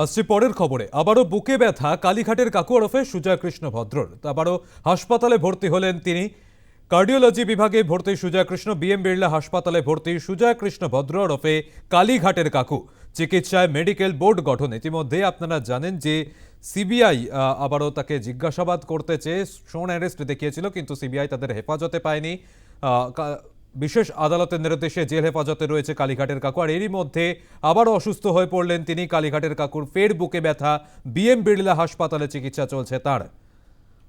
আসছে পরের খবরে। আবারও বুকে ব্যথা কালীঘাটের কাকু ওরফে সুজয় কৃষ্ণ ভদ্রর। আবারও হাসপাতালে ভর্তি হলেন তিনি। কার্ডিওলজি বিভাগে ভর্তি সুজয় কৃষ্ণ, বিএম বিড়লা হাসপাতালে ভর্তি সুজয় কৃষ্ণ ভদ্র ওরফে কালীঘাটের কাকু। চিকিৎসায় মেডিকেল বোর্ড গঠন। ইতিমধ্যে আপনারা জানেন যে সিবিআই আবারও তাকে জিজ্ঞাসাবাদ করতে চেয়ে শোন অ্যারেস্ট দেখিয়েছিল, কিন্তু সিবিআই তাদের হেফাজতে পায়নি। বিশেষ আদালতের নির্দেশে জেল হেফাজতে রয়েছে কালীঘাটের কাকু, আর এরই মধ্যে আবারও অসুস্থ হয়ে পড়লেন তিনি কালীঘাটের কাকুর ফের বুকে ব্যথা, বিএম বিড়লা হাসপাতালে চিকিৎসা চলছে তার।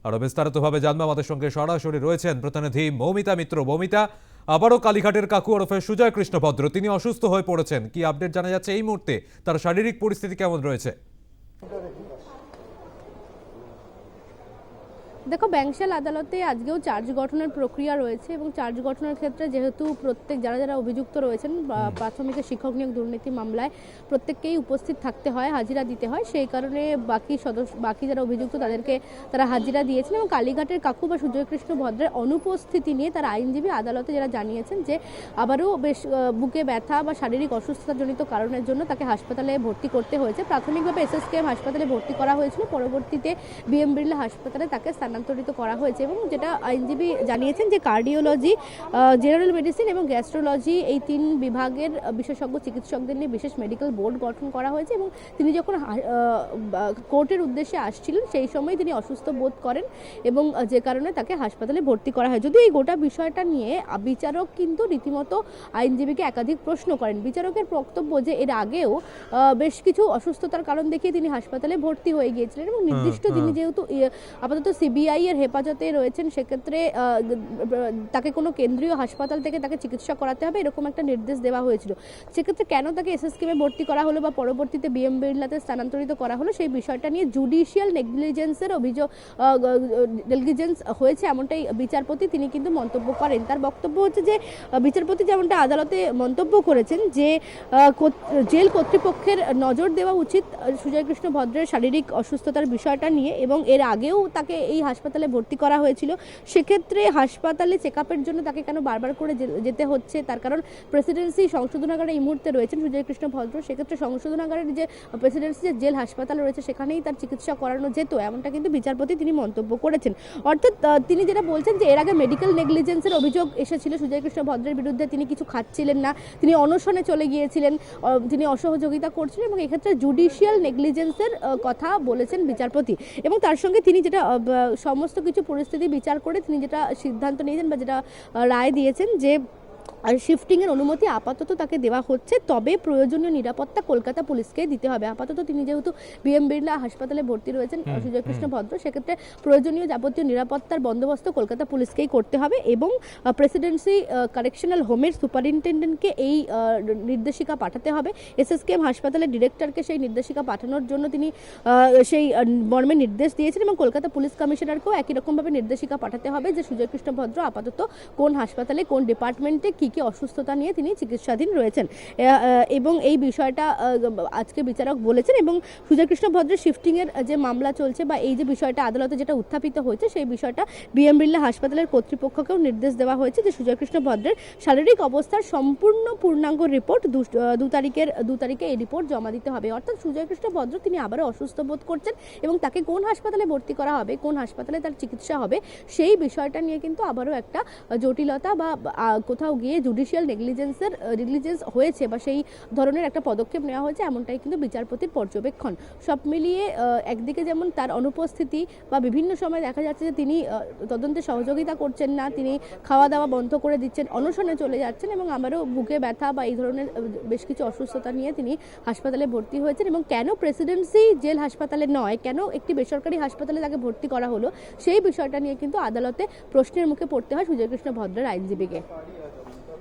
আরও বিস্তারিতভাবে জানব আমাদের সঙ্গে সরাসরি রয়েছেন প্রতিনিধি মৌমিতা মিত্র। মৌমিতা, আবারও কালীঘাটের কাকু ওরফে সুজয় কৃষ্ণ ভদ্র তিনি অসুস্থ হয়ে পড়েছেন, কি আপডেট জানা যাচ্ছে এই মুহূর্তে? তার শারীরিক পরিস্থিতি কেমন রয়েছে? দেখো ব্যাংশাল আদালতে আজকেও চার্জ গঠনের প্রক্রিয়া রয়েছে এবং চার্জ গঠনের ক্ষেত্রে যেহেতু প্রত্যেক যারা যারা অভিযুক্ত রয়েছেন প্রাথমিক শিক্ষক নিয়োগ দুর্নীতি মামলায় প্রত্যেককেই উপস্থিত থাকতে হয় হাজিরা দিতে হয়। সেই কারণে বাকি সদস্য বাকি যারা অভিযুক্ত তাদেরকে তারা হাজিরা দিয়েছেন এবং কালীঘাটের কাকু বা সুজয়কৃষ্ণ ভদ্রের অনুপস্থিতি নিয়ে তারা আইনজীবী আদালতে যারা জানিয়েছেন যে আবারও বেশ বুকে ব্যথা বা শারীরিক অসুস্থতাজনিত কারণের জন্য তাকে হাসপাতালে ভর্তি করতে হয়েছে। প্রাথমিকভাবে এসএসকেএম হাসপাতালে ভর্তি করা হয়েছিল। পরবর্তীতে বিএম বিড়লা হাসপাতালে তাকে স্থানান্তরিত করা হয়েছে এবং যেটা আইনজীবী জানিয়েছেন যে কার্ডিওলজি জেনারেল মেডিসিন এবং গ্যাস্ট্রোলজি এই তিন বিভাগের বিশেষজ্ঞ চিকিৎসকদের নিয়ে বিশেষ মেডিকেল বোর্ড গঠন করা হয়েছে এবং তিনি যখন কোর্টের উদ্দেশ্যে আসছিলেন সেই সময় তিনি অসুস্থ বোধ করেন এবং যে কারণে তাকে হাসপাতালে ভর্তি করা হয়। যদিও এই গোটা বিষয়টা নিয়ে বিচারক কিন্তু রীতিমতো আইনজীবীকে একাধিক প্রশ্ন করেন। বিচারকের বক্তব্য যে এর আগেও বেশ কিছু অসুস্থতার কারণ দেখিয়ে তিনি হাসপাতালে ভর্তি হয়ে গিয়েছিলেন এবং নির্দিষ্ট তিনি যেহেতু ইয়ে, আপাতত সিবিআই এর হেফাজতে রয়েছেন, সেক্ষেত্রে তাকে কোনো কেন্দ্রীয় হাসপাতাল থেকে তাকে চিকিৎসা করাতে হবে এরকম একটা নির্দেশ দেওয়া হয়েছিল। সেক্ষেত্রে কেন তাকে এসএসকেমে ভর্তি করা হলো বা পরবর্তীতে বিএম বিড়লাতে স্থানান্তরিত করা হলো সেই বিষয়টা নিয়ে জুডিশিয়াল নেগলিজেন্সের অভিযোগ নেগলিজেন্স হয়েছে এমনটাই বিচারপতি তিনি কিন্তু মন্তব্য করেন। তার বক্তব্য হচ্ছে যে বিচারপতি যেমনটা আদালতে মন্তব্য করেছেন যে জেল কর্তৃপক্ষের নজর দেওয়া উচিত সুজয় কৃষ্ণ ভদ্রের শারীরিক অসুস্থতার বিষয়টা নিয়ে এবং এর আগেও তাকে এই হাসপাতালে ভর্তি করা হয়েছিল। সেক্ষেত্রে হাসপাতালে চেক জন্য তাকে কেন বারবার করে যেতে হচ্ছে? তার কারণ প্রেসিডেন্সি সংশোধনাগারে এই মুহূর্তে রয়েছেন সুজয় কৃষ্ণ ভদ্র। সেক্ষেত্রে সংশোধনাগারের যে প্রেসিডেন্সি, যে জেল হাসপাতাল রয়েছে, সেখানেই তার চিকিৎসা করানো যেত, এমনটা কিন্তু বিচারপতি তিনি মন্তব্য করেছেন। অর্থাৎ তিনি যেটা বলছেন যে, এর আগে মেডিকেল নেগলিজেন্সের অভিযোগ এসেছিল সুজয় কৃষ্ণ ভদ্রের বিরুদ্ধে। তিনি কিছু খাচ্ছিলেন না। তিনি অনশনে চলে গিয়েছিলেন। তিনি অসহযোগিতা করছিলেন এবং এক্ষেত্রে জুডিশিয়াল নেগলিজেন্সের কথা বলেছেন বিচারপতি। এবং তার সঙ্গে তিনি যেটা সমস্ত কিছু পরিস্থিতি বিচার করে তিনি যেটা সিদ্ধান্ত নিয়েছেন বা যেটা রায় দিয়েছেন যে আর শিফটিংয়ের অনুমতি আপাতত তাকে দেওয়া হচ্ছে। তবে প্রয়োজনীয় নিরাপত্তা কলকাতা পুলিশকে দিতে হবে। আপাতত তিনি যেহেতু বিএম বিড়লা হাসপাতালে ভর্তি রয়েছেন সুজয় কৃষ্ণ ভদ্র সেক্ষেত্রে প্রয়োজনীয় যাবতীয় নিরাপত্তার বন্দোবস্ত কলকাতা পুলিশকেই করতে হবে এবং প্রেসিডেন্সি কারেকশনাল হোমের সুপারিনটেন্ডেন্টকে এই নির্দেশিকা পাঠাতে হবে। এসএসকেএম হাসপাতালের ডিরেক্টরকে সেই নির্দেশিকা পাঠানোর জন্য তিনি সেই মর্মে নির্দেশ দিয়েছেন এবং কলকাতা পুলিশ কমিশনারকেও একই রকমভাবে নির্দেশিকা পাঠাতে হবে যে সুজয় কৃষ্ণ ভদ্র আপাতত কোন হাসপাতালে কোন ডিপার্টমেন্টে কী কী অসুস্থতা নিয়ে তিনি চিকিৎসাধীন রয়েছেন। এবং এই বিষয়টা আজকে বিচারক বলেছেন এবং সুজয় কৃষ্ণ ভদ্রের শিফটিংয়ের যে মামলা চলছে বা এই যে বিষয়টা আদালতে যেটা উত্থাপিত হয়েছে, সেই বিষয়টা বিএম বিড়লা হাসপাতালের কর্তৃপক্ষকেও নির্দেশ দেওয়া হয়েছে যে সুজয় কৃষ্ণ ভদ্রের শারীরিক অবস্থার সম্পূর্ণ পূর্ণাঙ্গ রিপোর্ট দু- তারিখের, দু তারিখে এই রিপোর্ট জমা দিতে হবে। অর্থাৎ সুজয় কৃষ্ণ ভদ্র তিনি আবারও অসুস্থ বোধ করছেন এবং তাকে কোন হাসপাতালে ভর্তি করা হবে, কোন হাসপাতালে তার চিকিৎসা হবে, সেই বিষয়টা নিয়ে কিন্তু আবারও একটা জটিলতা বা কোথাও গিয়ে জুডিশিয়াল নেগলিজেন্সের নেগলিজেন্স হয়েছে বা সেই ধরনের একটা পদক্ষেপ নেওয়া হয়েছে, এমনটাই কিন্তু বিচারপতির পর্যবেক্ষণ। সব মিলিয়ে একদিকে যেমন তার অনুপস্থিতি বা বিভিন্ন সময় দেখা যাচ্ছে যে তিনি তদন্তে সহযোগিতা করছেন না, তিনি খাওয়া দাওয়া বন্ধ করে দিচ্ছেন, অনশনে চলে যাচ্ছেন এবং আমারও বুকে ব্যথা বা এই ধরনের বেশ কিছু অসুস্থতা নিয়ে তিনি হাসপাতালে ভর্তি হয়েছেন এবং কেন প্রেসিডেন্সি জেল হাসপাতালে নয়, কেন একটি বেসরকারি হাসপাতালে তাকে ভর্তি করা হলো, সেই বিষয়টা নিয়ে কিন্তু আদালতে প্রশ্নের মুখে পড়তে হয় সুজয়কৃষ্ণ ভদ্রের আইনজীবীকে।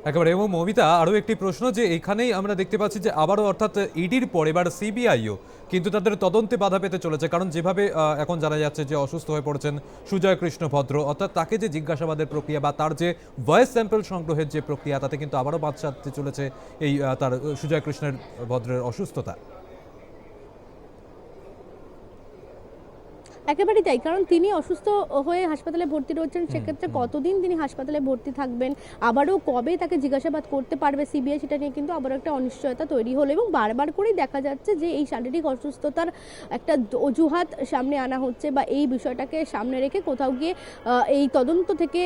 একেবারে, এবং মমিতা, আরও একটি প্রশ্ন যে এখানেই আমরা দেখতে পাচ্ছি যে আবারও অর্থাৎ ইডির পর, এবার সিবিআইও কিন্তু তাদের তদন্তে বাধা পেতে চলেছে। কারণ যেভাবে এখন জানা যাচ্ছে যে অসুস্থ হয়ে পড়েছেন সুজয় কৃষ্ণ ভদ্র, অর্থাৎ তাকে যে জিজ্ঞাসাবাদের প্রক্রিয়া বা তার যে ভয়েস স্যাম্পল সংগ্রহের যে প্রক্রিয়া, তাতে কিন্তু আবারও বাদ সাধতে চলেছে এই তার, সুজয় কৃষ্ণের ভদ্রের অসুস্থতা। একেবারেই তাই। কারণ তিনি অসুস্থ হয়ে হাসপাতালে ভর্তি রয়েছেন সেক্ষেত্রে কতদিন তিনি হাসপাতালে ভর্তি থাকবেন আবারও কবে তাকে জিজ্ঞাসাবাদ করতে পারবে সিবিআই সেটা নিয়ে কিন্তু আবারও একটা অনিশ্চয়তা তৈরি হলো এবং বারবার করেই দেখা যাচ্ছে যে এই শারীরিক অসুস্থতার একটা অজুহাত সামনে আনা হচ্ছে বা এই বিষয়টাকে সামনে রেখে কোথাও গিয়ে এই তদন্ত থেকে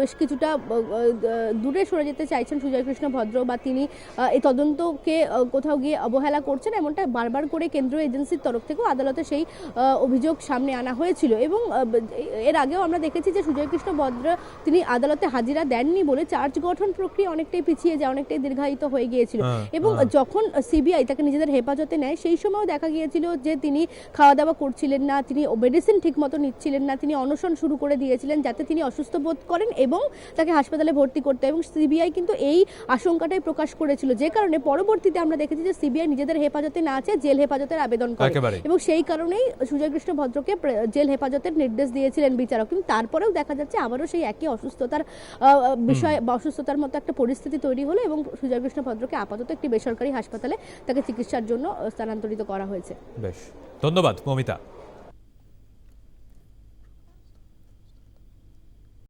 বেশ কিছুটা দূরে সরে যেতে চাইছেন সুজয় কৃষ্ণ ভদ্র বা তিনি এই তদন্তকে কোথাও গিয়ে অবহেলা করছেন এমনটা বারবার করে কেন্দ্রীয় এজেন্সির তরফ থেকেও আদালতে সেই অভিযোগ সামনে আনা হয়েছিল এবং এর আগেও আমরা দেখেছি যে সুজয় কৃষ্ণ ভদ্র তিনি আদালতে হাজিরা দেননি বলে চার্জ গঠন প্রক্রিয়া অনেকটাই পিছিয়ে যায় অনেকটাই দীর্ঘায়িত হয়ে গিয়েছিল। হ্যাঁ, এবং হ্যাঁ। যখন সিবিআই তাকে নিজেদের হেফাজতে নেয় সেই সময়ও দেখা গিয়েছিল যে তিনি খাওয়া দাওয়া করছিলেন না তিনি মেডিসিন ঠিক মতো নিচ্ছিলেন না তিনি অনশন শুরু করে দিয়েছিলেন যাতে তিনি অসুস্থ বোধ করেন এবং তাকে হাসপাতালে ভর্তি করতে এবং সিবিআই কিন্তু এই আশঙ্কাটাই প্রকাশ করেছিল। যে কারণে পরবর্তীতে আমরা দেখেছি যে সিবিআই নিজেদের হেফাজতে না আছে জেল হেফাজতের আবেদন করে। এবং সেই কারণেই সুজয় কৃষ্ণ ভদ্রকে জেল হেফাজতের নির্দেশ দিয়েছিলেন বিচারক। কিন্তু তারপরেও দেখা যাচ্ছে আবারও সেই একই অসুস্থতার আহ, বিষয় বা অসুস্থতার মতো একটা পরিস্থিতি তৈরি হলো এবং সুজয় কৃষ্ণ ভদ্রকে আপাতত একটি বেসরকারি হাসপাতালে তাকে চিকিৎসার জন্য স্থানান্তরিত করা হয়েছে। বেশ। ধন্যবাদ মমিতা।